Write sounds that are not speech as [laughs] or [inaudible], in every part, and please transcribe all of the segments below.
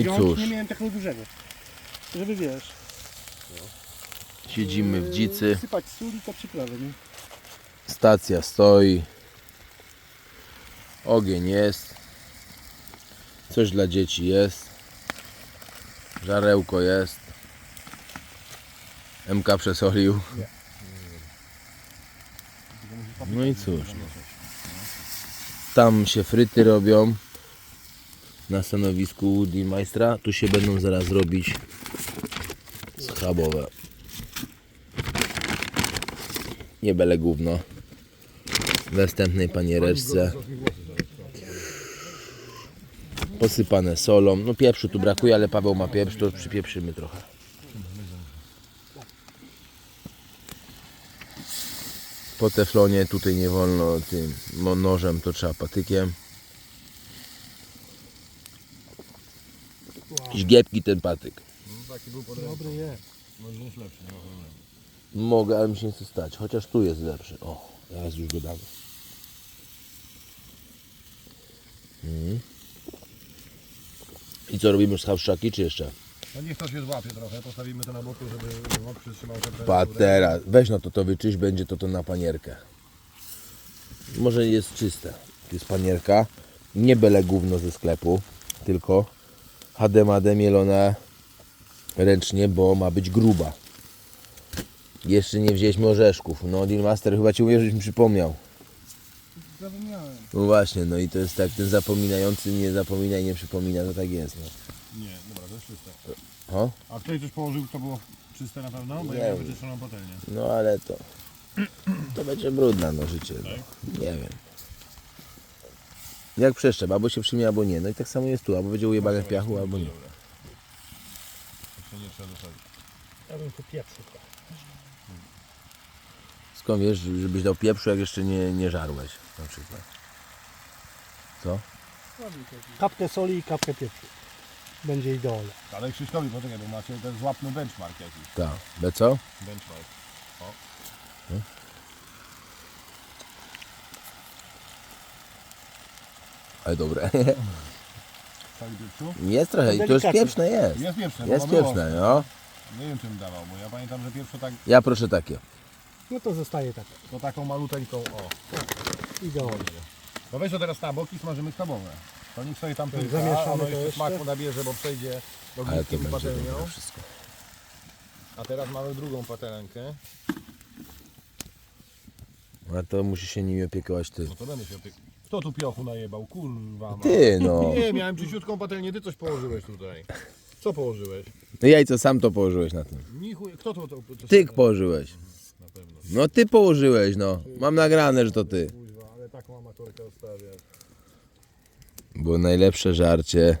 i Ja cóż. nie miałem takiego dużego. Żeby wiesz. Siedzimy w dzicy. Sypać sól i to przyprawy, nie? Stacja stoi. Ogień jest. Coś dla dzieci jest. Żarełko jest. MK przesolił. No i cóż. No. Tam się fryty robią. Na stanowisku Woody Majstra. Tu się będą zaraz robić schabowe. Nie byle gówno. W następnej paniereczce. Posypane solą. No pieprzu tu brakuje, ale Paweł ma pieprz, to przypieprzymy trochę. Po teflonie tutaj nie wolno tym no, nożem, to trzeba patykiem. Jakieś giepki ten patyk. Dobry jest. Mogę, ale mi się nie chce stać. Chociaż tu jest lepszy. O, teraz już go damy. Mhm. I co robimy z hawszaki, czy jeszcze? No niech to się złapie trochę, postawimy to na boku, żeby wok przytrzymał temperaturę. Patera. Weź no to to wyczyść, będzie to to na panierkę. Może jest czyste. Tu jest panierka. Nie byle gówno ze sklepu, tylko hademade mielone ręcznie, bo ma być gruba. Jeszcze nie wzięliśmy orzeszków. No, Deal Master chyba Ci uwierzyć mi przypomniał. Zapomniałem. No właśnie, no i to jest tak, ten zapominający nie zapomina i nie przypomina, to tak jest. No. Nie, dobra, to jest czyste. O? A ktoś coś położył, to było czyste na pewno? Bo Nie ja miałem wyczyszczoną patelnię. No ale to. To będzie brudne no życie. No. Nie wiem. Jak przeszczep, albo się przyjmie, albo nie. No i tak samo jest tu, albo będzie ujebane w piachu, albo nie. Jeszcze nie trzeba dosadzić. Ja bym tu pieprzył. Skąd wiesz, żebyś dał pieprzu, jak jeszcze nie, nie żarłeś na przykład. Co? Kapkę soli i kapkę pieprzu. Będzie idealnie. Ale Krzyśkowi, poczekaj, bo macie ten złapny benchmark jakiś. Tak. Be co? Benchmark. Ale dobre. [laughs] Pieprzu? Jest trochę i to jest Delikatnie. pieprzne, jest. Jest pieprzne, bo Jest ono było pieprzne, ostre. no. Nie wiem czym dawał, bo ja pamiętam, że pieprzu tak, Ja proszę takie. No to zostaje tak. to taką maluteńką, o. Idealnie. No weź to teraz na bok i smażymy schabowe. To niech sobie tam pyrka, Zamieszamy ono to jeszcze jeszcze. smaku nabierze, bo przejdzie Ale to ogniskiem i będzie patelnią. dobre wszystko. A teraz mamy drugą patelenkę. A to musi się nimi opiekować ty. No to będę się opiek... Kto tu piochu najebał? Kurwa ma. Ty no. [laughs] Nie, miałem czyściutką patelnię, ty coś położyłeś tutaj. Co położyłeś? No jajco sam to położyłeś na tym. Mi chuj, kto to... to, to Ty położyłeś. Na pewno. No ty położyłeś, no. Mam nagrane, że to ty. Kurwa, ale taką amatorkę odstawiasz. Bo najlepsze żarcie,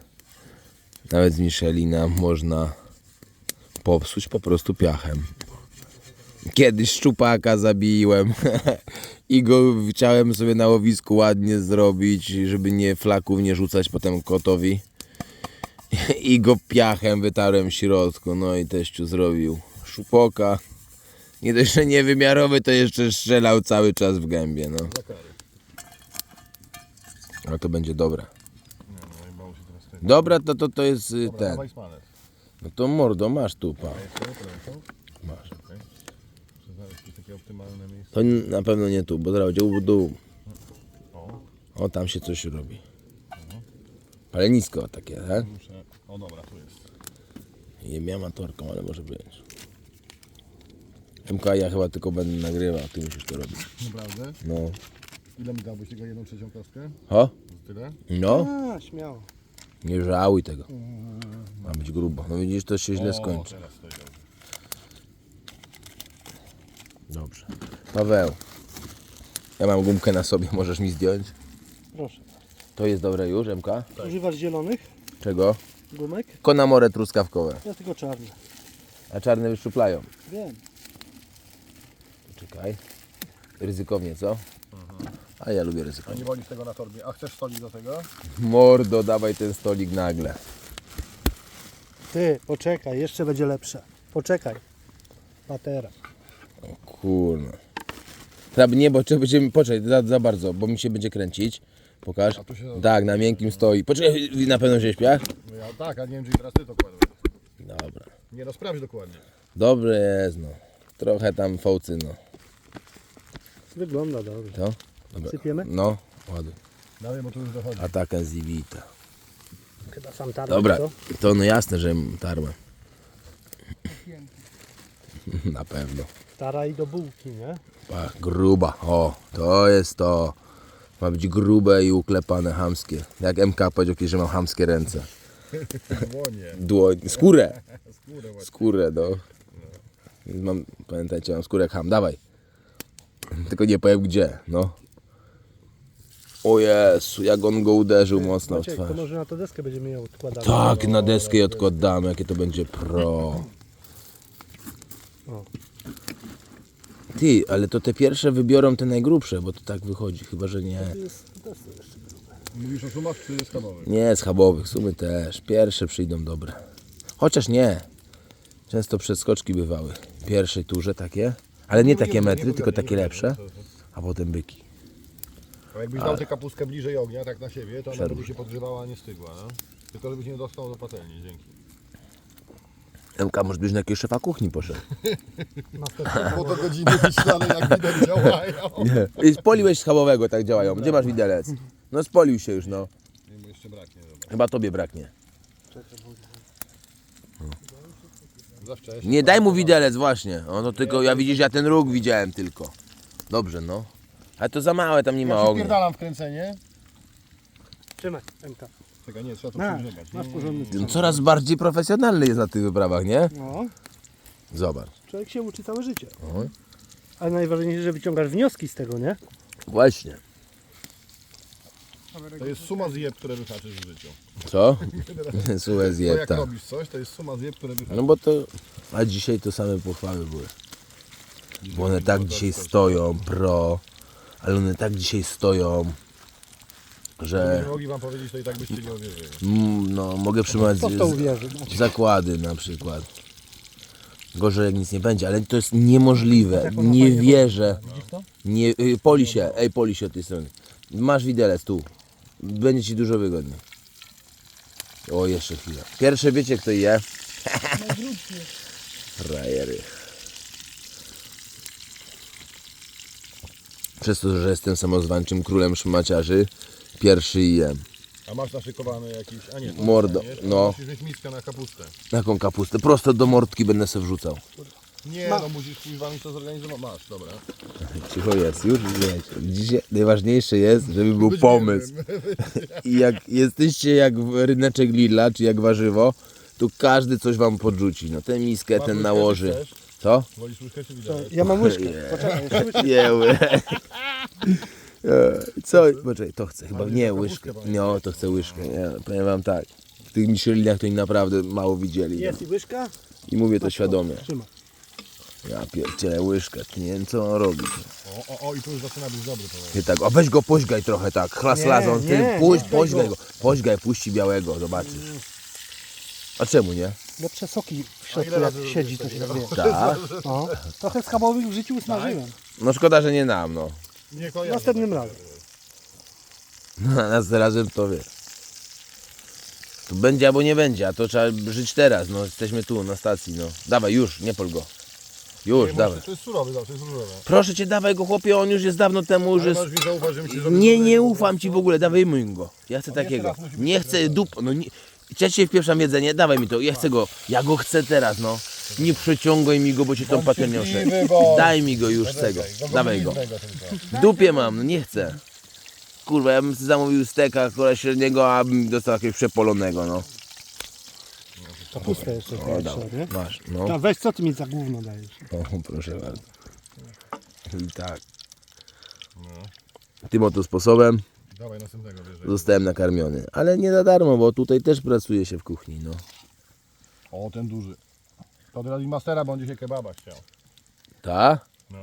nawet z Michelina, można popsuć po prostu piachem. Kiedyś szczupaka zabiłem [laughs] i go chciałem sobie na łowisku ładnie zrobić, żeby nie flaków nie rzucać potem kotowi. I go piachem wytarłem w środku, no i teściu zrobił szupoka. Nie dość, że niewymiarowy, to jeszcze strzelał cały czas w gębie, no. Ale to będzie ten. Dobra, to, to, to jest y, Dobra, ten. dawaj smalec. No to mordo, masz tu, pa. Masz. Takie optymalne miejsce. To na pewno nie tu, bo będzie u dół. O, O, tam się coś robi. Palenisko takie, tak? muszę... O dobra, tu jest. Nie amatorką, ale może być. MK ja chyba tylko będę nagrywał, ty musisz to robić. Naprawdę? No. Ile mi dałbyś tego jedną trzecią kostkę? O? Tyle? No, A, śmiało. nie żałuj tego. Ma być grubo. No widzisz, to się źle O, skończy. teraz to dobrze. Dobrze. Paweł, ja mam gumkę na sobie, możesz mi zdjąć? Proszę. To jest dobre już, MK? Używasz zielonych Czego? gumek? Konamore truskawkowe. Ja tylko czarne. A czarne wyszczuplają. Wiem. Czekaj. Ryzykownie, co? A ja lubię A ryzykownie. nie wolisz tego na torbie. A chcesz stolik do tego? Mordo, dawaj ten stolik nagle. Ty, poczekaj, jeszcze będzie lepsze. Poczekaj. Patera. Kurno. Trzeba, nie, bo trzeba będziemy, poczekaj, za, za bardzo, bo mi się będzie kręcić. Pokaż. A tu się- Tak, na miękkim stoi. Poczekaj, na pewno się piach? No ja tak, a nie wiem, czy teraz ty to kładłeś. Dobra. Nie no, sprawdź dokładnie. Dobre jest, no. Trochę tam fołcy, no. Wygląda dobrze. To? Dobra. Sypiemy? No, ładnie. Dalej, bo tu już dochodzi. Ataka z Ivita. Chyba sam targ. Dobra, co? to no jasne, że tarma. Na pewno. Tara i do bułki, nie? Ach, gruba. O, to jest to. Ma być grube i uklepane hamskie. Jak MK powiedział kiedyś, że mam hamskie ręce. [laughs] Dłonie, Dłoń, skórę. [laughs] skórę właśnie. Skórę, no. Mam, pamiętajcie, mam skórę jak ham. Dawaj. Tylko nie powiem gdzie, no. O Jezu, jak on go uderzył mocno w Maciek, to twarz. może na tę deskę będziemy ją odkładali. Tak, na deskę je odkładamy, jakie to będzie pro. O. Ty, ale to te pierwsze wybiorą te najgrubsze, bo to tak wychodzi, chyba że nie. Mówisz o sumach czy skamowych? Nie, schabowych, sumy też. Pierwsze przyjdą dobre. Chociaż nie. Często przedskoczki bywały. Pierwszej turze takie, ale nie takie metry, tylko takie lepsze, a potem byki. A jakbyś dał tę kapustkę bliżej ognia, tak na siebie, to ona będzie się podgrzewała, a nie stygła, no? Tylko żebyś nie dostał do patelni, dzięki. MK, może byś na jakiegoś szefa kuchni poszedł. [laughs] Następny Po to godziny wyślane jak widać działają. [laughs] Nie. I spoliłeś schabowego, tak działają. Gdzie masz widelec? No spolił się już, no. Nie, mu jeszcze braknie, dobra. Chyba tobie braknie. Za wcześnie. Nie daj mu widelec, właśnie. O, no tylko, ja widzisz, ja ten róg widziałem tylko. Dobrze, no. Ale to za małe, tam nie ma Ja się ognia. wpierdalam w kręcenie. Trzymaj, MK. Czekaj, nie, trzeba to przegrzebać. masz porządny No, sprzęt. Coraz bardziej profesjonalny jest na tych wyprawach, nie? No, Zobacz. człowiek się uczy całe życie. O. Ale najważniejsze, że wyciągasz wnioski z tego, nie? Właśnie. To jest suma zjeb, które wyhaczysz w życiu. Co? [laughs] Słuchaj, To zjeb, jak tak. robisz coś, to jest suma zjeb, które wyhaczysz. No bo to... A dzisiaj to same pochwały były. Bo one tak dzisiaj stoją, pro. Ale one tak dzisiaj stoją, że... Nie mogli wam powiedzieć, to i tak byście nie uwierzyli. Mm, no, mogę przyjmować Kto w to z- uwierzy? zakłady na przykład. Gorzej jak nic nie będzie, ale to jest niemożliwe. Nie wierzę. Nie, y, poli się, ej poli się od tej strony. Masz widelec tu. Będzie ci dużo wygodniej. O, jeszcze chwilę. Pierwsze wiecie kto je? [laughs] Frajery. Przez to, że jestem samozwańczym królem szmaciarzy, pierwszy jem. A masz naszykowane jakieś... A nie, to Mordo, nie, no. Musisz mieć miskę na kapustę. Taką kapustę. Prosto do mordki będę se wrzucał. Nie, Ma- no musisz kuźwa mieć to zorganizować. Masz, dobra. [laughs] Cicho jest, już wiecie. Dzisiaj najważniejsze jest, żeby był Być pomysł. I jak jesteście jak w ryneczek Lidla, czy jak warzywo, to każdy coś wam podrzuci. No tę miskę, ten nałoży. chcesz? Co? Wolisz łyżkę czy widelec? ja mam łyżkę. [laughs] Poczekaj, jeszcze łyżkę. [laughs] Co? Poczekaj, to chcę chyba. Nie, łyżkę. No, to chcę łyżkę. Nie, powiem wam tak. W tych Michelinach to oni naprawdę mało widzieli. Jest i łyżka? I mówię to świadomie. Trzymaj. Ja pierdzielę łyżkę, nie wiem co on robi. O, o, o, i tu już zaczyna być dobry powiem. Tak, a weź go poźgaj trochę tak, chlas lazą, ty nie, puść, poźgaj go. go, poźgaj, puści białego, zobaczysz. A czemu nie? Lepsze soki w środku jak siedzi, to się takiego? wie. Tak. No. Trochę schabowych w życiu usmażyłem. No szkoda, że nie nam, no. Nie kojarzę. Następnym razem. Następnym to wie. Tu będzie albo nie będzie, a to trzeba żyć teraz, no jesteśmy tu na stacji, no. Dawaj, już, nie pol go. Już, Nie, dawaj. To jest surowy zawsze, jest różowe. Proszę cię, dawaj go chłopie, on już jest dawno temu, już Ale jest... masz że Nie, nie ufam ci w ogóle, dawaj mu go. Ja chcę takiego. raz musi być Nie chcę dup, no nie... Ja cię wpieprzam jedzenie, dawaj mi to, ja chcę go, ja go chcę teraz, no. Nie przeciągaj mi go, bo cię tą bo- Daj mi go już, chcę go. Poczekaj, Dawaj go. W dupie mam, nie chcę. Kurwa, ja bym sobie zamówił steka kola średniego, a bym dostał jakiegoś przepolonego, no. Kapustę jeszcze O, dawaj, nie? masz, no. No weź, co ty mi za gówno dajesz? O, proszę bardzo. I tak. Tym oto sposobem Dawaj następnego zostałem nakarmiony. Ale nie za darmo, bo tutaj też pracuje się w kuchni, no. O, ten duży. To dla mastera będzie się kebaba chciał. Ta? No.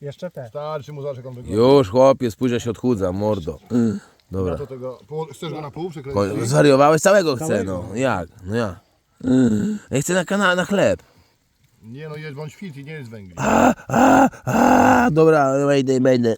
Jeszcze te. Starczy mu zobacz jak on wygląda. Już, chłopie, spójrz, się odchudza, mordo. Dobra. to tego, pół- chcesz go na pół Ko-? Zwariowałeś? Całego chcę, no. Jak? No ja. Ja chcę na, kana- na chleb. Nie no, jedź bądź fit i nie jest węgli. A, a, dobra, wejdę, wejdę.